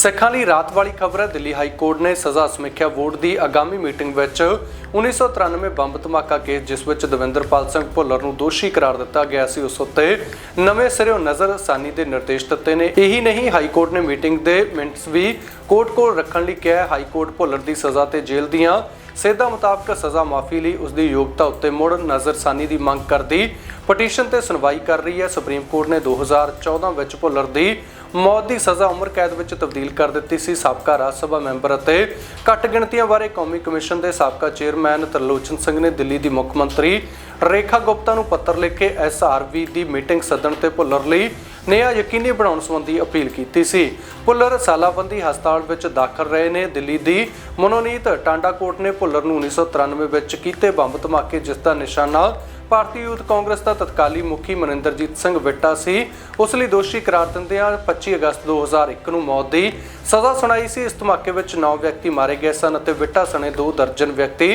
ਸਿੱਖਾਂ ਲਈ ਰਾਤ ਵਾਲੀ ਖਬਰ ਹੈ। ਦਿੱਲੀ ਹਾਈ ਕੋਰਟ ਨੇ ਸਜ਼ਾ ਸਮੀਖਿਆ ਬੋਰਡ ਦੀ ਆਗਾਮੀ ਮੀਟਿੰਗ ਵਿੱਚ 1993 ਬੰਬ ਧਮਾਕਾ ਕੇਸ, ਜਿਸ ਵਿੱਚ ਦਵਿੰਦਰਪਾਲ ਸਿੰਘ ਭੁੱਲਰ ਨੂੰ ਦੋਸ਼ੀ ਕਰਾਰ ਦਿੱਤਾ ਗਿਆ ਸੀ। ਉਸ ਉੱਤੇ ਨਵੇਂ ਸਿਰਿਓਂ ਨਜ਼ਰਸਾਨੀ ਦੇ ਨਿਰਦੇਸ਼ ਦਿੱਤੇ ਨੇ। ਇਹੀ ਨਹੀਂ, ਹਾਈ ਕੋਰਟ ਨੇ ਮੀਟਿੰਗ ਦੇ ਮਿੰਟਸ ਵੀ ਕੋਰਟ ਕੋਲ ਰੱਖਣ ਲਈ ਕਿਹਾ ਹਾਈ ਕੋਰਟ ਭੁੱਲਰ ਦੀ ਸਜ਼ਾ ਤੇ ਜੇਲ੍ਹ ਦੀਆਂ ਸੇਧਾਂ ਮੁਤਾਬਕ ਸਜ਼ਾ ਮਾਫੀ ਲਈ ਉਸ ਦੀ ਯੋਗਤਾ ਉੱਤੇ ਮੁੜ ਨਜ਼ਰਸਾਨੀ ਦੀ ਮੰਗ ਕਰਦੀ ਪਟੀਸ਼ਨ ਤੇ ਸੁਣਵਾਈ ਕਰ ਰਹੀ ਹੈ। ਸੁਪਰੀਮ ਕੋਰਟ ਨੇ 2014 ਵਿੱਚ ਭੁੱਲਰ ਦੀ ਮੌਤ ਦੀ ਸਜ਼ਾ ਉਮਰ ਕੈਦ ਵਿੱਚ ਤਬਦੀਲ ਕਰ ਦਿੱਤੀ ਸੀ ਸਾਬਕਾ ਰਾਜ ਸਭਾ ਮੈਂਬਰ ਅਤੇ ਘੱਟ ਗਿਣਤੀਆਂ ਬਾਰੇ ਕੌਮੀ ਕਮਿਸ਼ਨ ਦੇ ਸਾਬਕਾ ਚੇਅਰਮੈਨ ਤਰਲੋਚਨ ਸਿੰਘ ਨੇ ਦਿੱਲੀ ਦੀ ਮੁੱਖ ਮੰਤਰੀ ਰੇਖਾ ਗੁਪਤਾ ਨੂੰ ਪੱਤਰ ਲਿਖ ਕੇ ਐਸਆਰਵੀ ਦੀ ਮੀਟਿੰਗ ਸੱਦਣ ਤੇ ਭੁੱਲਰ ਲਈ ਨਿਆਂ ਯਕੀਨੀ ਬਣਾਉਣ ਸੰਬੰਧੀ ਅਪੀਲ ਕੀਤੀ ਸੀ। ਭੁੱਲਰ ਸਾਲਾਬੰਦੀ ਹਸਪਤਾਲ ਵਿੱਚ ਦਾਖਲ ਰਹੇ ਨੇ। ਦਿੱਲੀ ਦੀ ਮਨੋਨੀਤ ਟਾਂਡਾ ਕੋਰਟ ਨੇ ਭੁੱਲਰ ਨੂੰ 1993 ਵਿੱਚ ਕੀਤੇ ਬੰਬ ਧਮਾਕੇ, ਜਿਸ ਦਾ ਨਿਸ਼ਾਨਾ ਭਾਰਤੀ ਯੂਥ ਕਾਂਗਰਸ ਦਾ ਤਤਕਾਲੀ ਮੁਖੀ ਮਨਿੰਦਰਜੀਤ ਸਿੰਘ ਵਿਟਾ ਸੀ। ਉਸ ਲਈ ਦੋਸ਼ੀ ਕਰਾਰ ਦਿੰਦਿਆਂ 25 ਅਗਸਤ 2001 ਨੂੰ ਮੌਤ ਦੀ ਸਜ਼ਾ ਸੁਣਾਈ ਸੀ। ਇਸ ਧਮਾਕੇ ਵਿੱਚ 9 ਵਿਅਕਤੀ ਮਾਰੇ ਗਏ ਸਨ ਅਤੇ ਵਿਟਾ ਸਣੇ 2 ਦਰਜਨ ਵਿਅਕਤੀ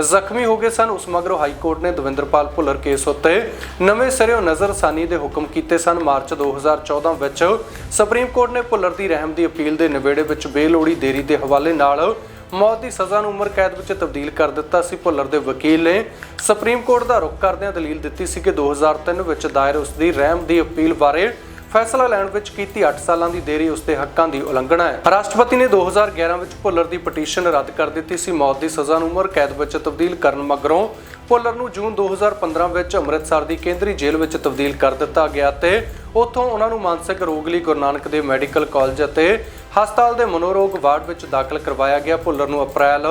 ਜ਼ਖਮੀ ਹੋ ਗਏ ਸਨ। ਉਸ ਮਗਰੋਂ ਹਾਈ ਕੋਰਟ ਨੇ ਦਵਿੰਦਰਪਾਲ ਭੁੱਲਰ ਕੇਸ ਉੱਤੇ ਨਵੇਂ ਸਿਰਿਓਂ ਨਜ਼ਰਸਾਨੀ ਦੇ ਹੁਕਮ ਕੀਤੇ ਸਨ। ਮਾਰਚ 2014 ਵਿੱਚ ਸੁਪਰੀਮ ਕੋਰਟ ਨੇ ਭੁੱਲਰ ਦੀ ਰਹਿਮ ਦੀ ਅਪੀਲ ਦੇ ਨਿਬੇੜੇ ਵਿੱਚ ਬੇਲੋੜੀ ਦੇਰੀ ਦੇ ਹਵਾਲੇ ਨਾਲ ਮੌਤ ਦੀ ਸਜ਼ਾ ਨੂੰ ਉਮਰ ਕੈਦ ਵਿੱਚ ਤਬਦੀਲ ਕਰ ਦਿੱਤਾ ਸੀ, ਭੁੱਲਰ ਦੇ ਵਕੀਲ ਨੇ। ਸੁਪਰੀਮ ਕੋਰਟ ਦਾ ਰੁਖ ਕਰਦਿਆਂ ਦਲੀਲ ਦਿੱਤੀ ਸੀ ਕਿ 2003 ਵਿੱਚ ਦਾਇਰ ਉਸ ਦੀ ਰਹਿਮ ਦੀ ਅਪੀਲ ਬਾਰੇ ਫੈਸਲਾ ਲੈਣ ਵਿੱਚ ਕੀਤੀ 8 ਸਾਲਾਂ ਦੀ ਦੇਰੀ ਉਸ ਦੇ ਹੱਕਾਂ ਦੀ ਉਲੰਘਣਾ ਹੈ। ਰਾਸ਼ਟਰਪਤੀ ਨੇ 2011 ਵਿੱਚ ਭੁੱਲਰ ਦੀ ਪਟੀਸ਼ਨ ਰੱਦ ਕਰ ਦਿੱਤੀ ਸੀ। ਮੌਤ ਦੀ ਸਜ਼ਾ ਨੂੰ ਉਮਰ ਕੈਦ ਵਿੱਚ ਤਬਦੀਲ ਕਰਨ ਮਗਰੋਂ ਭੁੱਲਰ ਨੂੰ ਜੂਨ 2015 ਵਿੱਚ ਅੰਮ੍ਰਿਤਸਰ ਦੀ ਕੇਂਦਰੀ ਜੇਲ੍ਹ ਵਿੱਚ ਤਬਦੀਲ ਕਰ ਦਿੱਤਾ ਗਿਆ ਤੇ ਉੱਥੋਂ ਉਹਨਾਂ ਨੂੰ ਮਾਨਸਿਕ ਰੋਗ ਲਈ ਗੁਰੂ ਨਾਨਕ ਦੇਵ ਮੈਡੀਕਲ ਕਾਲਜ ਅਤੇ ਹਸਪਤਾਲ ਦੇ ਮਨੋਰੋਗ ਵਾਰਡ ਵਿੱਚ ਦਾਖਲ ਕਰਵਾਇਆ ਗਿਆ ਭੁੱਲਰ ਨੂੰ ਅਪ੍ਰੈਲ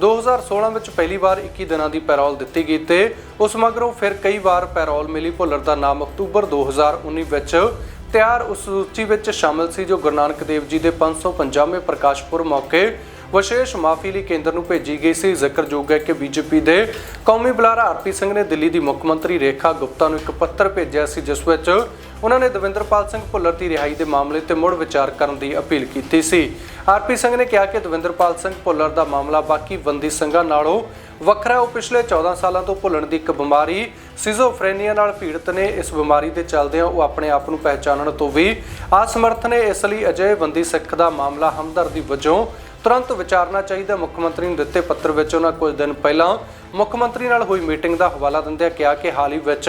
2016 ਵਿੱਚ ਪਹਿਲੀ ਵਾਰ 21 ਦਿਨਾਂ ਦੀ ਪੈਰੋਲ ਦਿੱਤੀ ਗਈ ਤੇ ਉਸ ਮਗਰੋਂ ਫਿਰ ਕਈ ਵਾਰ ਪੈਰੋਲ ਮਿਲੀ। ਭੁੱਲਰ ਦਾ ਨਾਮ ਅਕਤੂਬਰ 2019 ਵਿੱਚ ਤਿਆਰ ਉਸ ਸੂਚੀ ਵਿੱਚ ਸ਼ਾਮਲ ਸੀ ਜੋ ਗੁਰੂ ਨਾਨਕ ਦੇਵ ਜੀ ਦੇ 550ਵੇਂ ਪ੍ਰਕਾਸ਼ ਪੁਰਬ ਮੌਕੇ ਵਿਸ਼ੇਸ਼ ਮਾਫੀ ਲਈ ਕੇਂਦਰ ਨੂੰ ਭੇਜੀ ਗਈ ਸੀ। ਜ਼ਿਕਰਯੋਗ ਹੈ ਕਿ ਬੀਜੇਪੀ ਦੇ ਕੌਮੀ ਬੁਲਾਰਾ ਆਰਪੀ ਸਿੰਘ ਨੇ ਦਿੱਲੀ ਦੀ ਮੁੱਖ ਮੰਤਰੀ ਰੇਖਾ ਗੁਪਤਾ ਨੂੰ ਇੱਕ ਪੱਤਰ ਭੇਜਿਆ ਸੀ, ਜਿਸ ਵਿੱਚ ਉਹਨਾਂ ਨੇ ਦਵਿੰਦਰਪਾਲ ਸਿੰਘ ਭੁੱਲਰ ਦੀ ਰਿਹਾਈ ਦੇ ਮਾਮਲੇ ਤੇ ਮੁੜ ਵਿਚਾਰ ਕਰਨ ਦੀ ਅਪੀਲ ਕੀਤੀ ਸੀ। ਆਰਪੀ ਸਿੰਘ ਨੇ ਕਿਹਾ ਕਿ ਦਵਿੰਦਰਪਾਲ ਸਿੰਘ ਭੁੱਲਰ ਦਾ ਮਾਮਲਾ ਬਾਕੀ ਬੰਦੀ ਸਿੰਘਾਂ ਨਾਲੋਂ ਵੱਖਰਾ ਉਹ ਪਿਛਲੇ 14 ਸਾਲਾਂ ਤੋਂ ਭੁੱਲਣ ਦੀ ਇੱਕ ਬਿਮਾਰੀ ਸਿਜ਼ੋਫਰੇਨੀਆ ਨਾਲ ਪੀੜਤ ਨੇ। ਇਸ ਬਿਮਾਰੀ ਦੇ ਚੱਲਦਿਆਂ ਉਹ ਆਪਣੇ ਆਪ ਨੂੰ ਪਹਿਚਾਨਣ ਤੋਂ ਵੀ ਅਸਮਰਥ ਨੇ। ਇਸ ਲਈ ਅਜਿਹੇ ਬੰਦੀ ਸਿੱਖ ਦਾ ਮਾਮਲਾ ਹਮਦਰਦੀ ਵਜੋਂ ਤੁਰੰਤ ਵਿਚਾਰਨਾ ਚਾਹੀਦਾ ਮੁੱਖ ਮੰਤਰੀ ਨੂੰ ਦਿੱਤੇ ਪੱਤਰ ਵਿੱਚ ਉਹਨਾਂ ਕੁਝ ਦਿਨ ਪਹਿਲਾਂ ਮੁੱਖ ਮੰਤਰੀ ਨਾਲ ਹੋਈ ਮੀਟਿੰਗ ਦਾ ਹਵਾਲਾ ਦਿੰਦਿਆਂ ਕਿਹਾ ਕਿ ਹਾਲ ਹੀ ਵਿੱਚ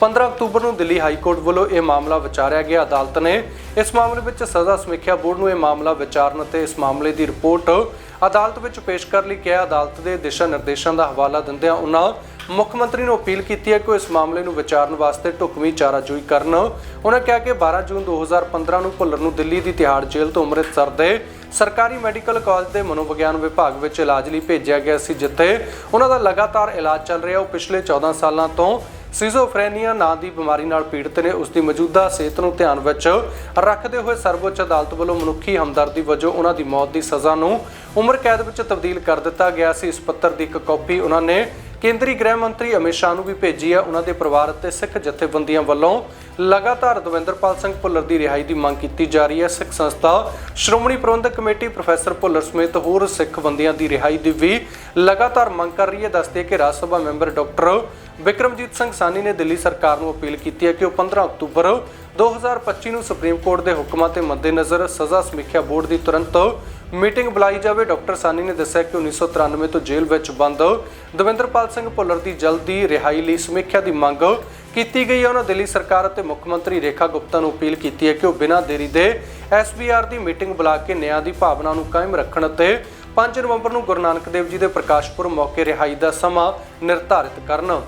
15 ਅਕਤੂਬਰ ਨੂੰ ਦਿੱਲੀ ਹਾਈ ਕੋਰਟ ਵੱਲੋਂ ਇਹ ਮਾਮਲਾ ਵਿਚਾਰਿਆ ਗਿਆ। ਅਦਾਲਤ ਨੇ ਇਸ ਮਾਮਲੇ ਵਿੱਚ ਸਜ਼ਾ ਸਮੀਖਿਆ ਬੋਰਡ ਨੂੰ ਇਹ ਮਾਮਲਾ ਵਿਚਾਰਨ ਅਤੇ ਇਸ ਮਾਮਲੇ ਦੀ ਰਿਪੋਰਟ ਅਦਾਲਤ ਵਿੱਚ ਪੇਸ਼ ਕਰਨ ਲਈ ਕਿਹਾ। ਅਦਾਲਤ ਦੇ ਦਿਸ਼ਾ ਨਿਰਦੇਸ਼ਾਂ ਦਾ ਹਵਾਲਾ ਦਿੰਦਿਆਂ ਉਹਨਾਂ ਮੁੱਖ ਮੰਤਰੀ ਨੂੰ ਅਪੀਲ ਕੀਤੀ ਹੈ ਕਿ ਉਹ ਇਸ ਮਾਮਲੇ ਨੂੰ ਵਿਚਾਰਨ ਵਾਸਤੇ ਢੁਕਵੀਂ ਚਾਰਾਜੋਈ ਕਰਨ। ਉਹਨਾਂ ਕਿਹਾ ਕਿ 12 ਜੂਨ 2015 ਨੂੰ ਭੁੱਲਰ ਨੂੰ ਦਿੱਲੀ ਦੀ ਤਿਹਾੜ ਜੇਲ੍ਹ ਤੋਂ ਅੰਮ੍ਰਿਤਸਰ ਦੇ ਸਰਕਾਰੀ ਮੈਡੀਕਲ ਕਾਲਜ ਦੇ ਮਨੋਵਿਗਿਆਨ ਵਿਭਾਗ ਵਿੱਚ ਇਲਾਜ ਲਈ ਭੇਜਿਆ ਗਿਆ ਸੀ, ਜਿੱਥੇ ਉਹਨਾਂ ਦਾ ਲਗਾਤਾਰ ਇਲਾਜ ਚੱਲ ਰਿਹਾ। ਉਹ ਪਿਛਲੇ 14 ਸਾਲਾਂ ਤੋਂ ਸਿਜ਼ੋਫਰੇਨੀਆ ਨਾਂ ਦੀ ਬਿਮਾਰੀ ਨਾਲ ਪੀੜਤ ਨੇ। ਉਸ ਦੀ ਮੌਜੂਦਾ ਸਿਹਤ ਨੂੰ ਧਿਆਨ ਵਿੱਚ ਰੱਖਦੇ ਹੋਏ ਸਰਵਉੱਚ ਅਦਾਲਤ ਵੱਲੋਂ ਮਨੁੱਖੀ ਹਮਦਰਦੀ ਵਜੋਂ ਉਹਨਾਂ ਦੀ ਮੌਤ ਦੀ ਸਜ਼ਾ ਨੂੰ ਉਮਰ ਕੈਦ ਵਿੱਚ ਤਬਦੀਲ ਕਰ ਦਿੱਤਾ ਗਿਆ ਸੀ। ਇਸ ਪੱਤਰ ਦੀ ਇੱਕ ਕਾਪੀ ਉਹਨਾਂ ਨੇ ਕੇਂਦਰੀ ਗ੍ਰਹਿ ਮੰਤਰੀ ਅਮਿਤ ਸ਼ਾਹ ਨੂੰ ਵੀ ਭੇਜੀ ਹੈ ਉਹਨਾਂ ਦੇ ਪਰਿਵਾਰ ਅਤੇ ਸਿੱਖ ਜਥੇਬੰਦੀਆਂ ਵੱਲੋਂ। ਲਗਾਤਾਰ ਦਵਿੰਦਰਪਾਲ ਸਿੰਘ ਭੁੱਲਰ ਦੀ ਰਿਹਾਈ ਦੀ ਮੰਗ ਕੀਤੀ ਜਾ ਰਹੀ ਹੈ। ਸਿੱਖ ਸੰਸਥਾ ਸ਼੍ਰੋਮਣੀ ਪ੍ਰਬੰਧਕ ਕਮੇਟੀ ਪ੍ਰੋਫੈਸਰ ਭੁੱਲਰ ਸਮੇਤ ਹੋਰ ਸਿੱਖ ਬੰਦੀਆਂ ਦੀ ਰਿਹਾਈ ਦੀ ਵੀ ਲਗਾਤਾਰ ਮੰਗ ਕਰ ਰਹੀ ਹੈ। ਦੱਸਦੇ ਕਿ ਰਾਜ ਸਭਾ ਮੈਂਬਰ ਡਾਕਟਰ ਵਿਕਰਮਜੀਤ ਸਿੰਘ ਸਾਨੀ ਨੇ ਦਿੱਲੀ ਸਰਕਾਰ ਨੂੰ ਅਪੀਲ ਕੀਤੀ ਹੈ ਕਿ ਉਹ 15 ਅਕਤੂਬਰ 2025 ਨੂੰ ਸੁਪਰੀਮ ਕੋਰਟ ਦੇ ਹੁਕਮਾਂ ਤੇ ਮੱਦੇਨਜ਼ਰ ਸਜ਼ਾ ਸਮੀਖਿਆ ਬੋਰਡ ਦੀ ਤੁਰੰਤ ਮੀਟਿੰਗ ਬੁਲਾਈ ਜਾਵੇ। ਡਾਕਟਰ ਸਾਨੀ ਨੇ ਦੱਸਿਆ ਕਿ 1993 ਤੋਂ ਜੇਲ੍ਹ ਵਿੱਚ ਬੰਦ ਦਵਿੰਦਰਪਾਲ ਸਿੰਘ ਭੁੱਲਰ ਦੀ ਜਲਦੀ ਰਿਹਾਈ ਲਈ ਸਮੀਖਿਆ ਦੀ ਮੰਗ ਕੀਤੀ ਗਈ ਹੈ। ਉਹਨਾਂ ਦਿੱਲੀ ਸਰਕਾਰ ਅਤੇ ਮੁੱਖ ਮੰਤਰੀ ਰੇਖਾ ਗੁਪਤਾ ਨੂੰ ਅਪੀਲ ਕੀਤੀ ਹੈ ਕਿ ਉਹ ਬਿਨਾਂ ਦੇਰੀ ਦੇ ਐਸਬੀਆਰ ਦੀ ਮੀਟਿੰਗ ਬੁਲਾ ਕੇ ਨਿਆਂ ਦੀ ਭਾਵਨਾ ਨੂੰ ਕਾਇਮ ਰੱਖਣ ਅਤੇ 5 ਨਵੰਬਰ ਨੂੰ ਗੁਰੂ ਨਾਨਕ ਦੇਵ ਜੀ ਦੇ ਪ੍ਰਕਾਸ਼ ਪੁਰਬ ਮੌਕੇ ਰਿਹਾਈ ਦਾ ਸਮਾਂ ਨਿਰਧਾਰਿਤ ਕਰਨ।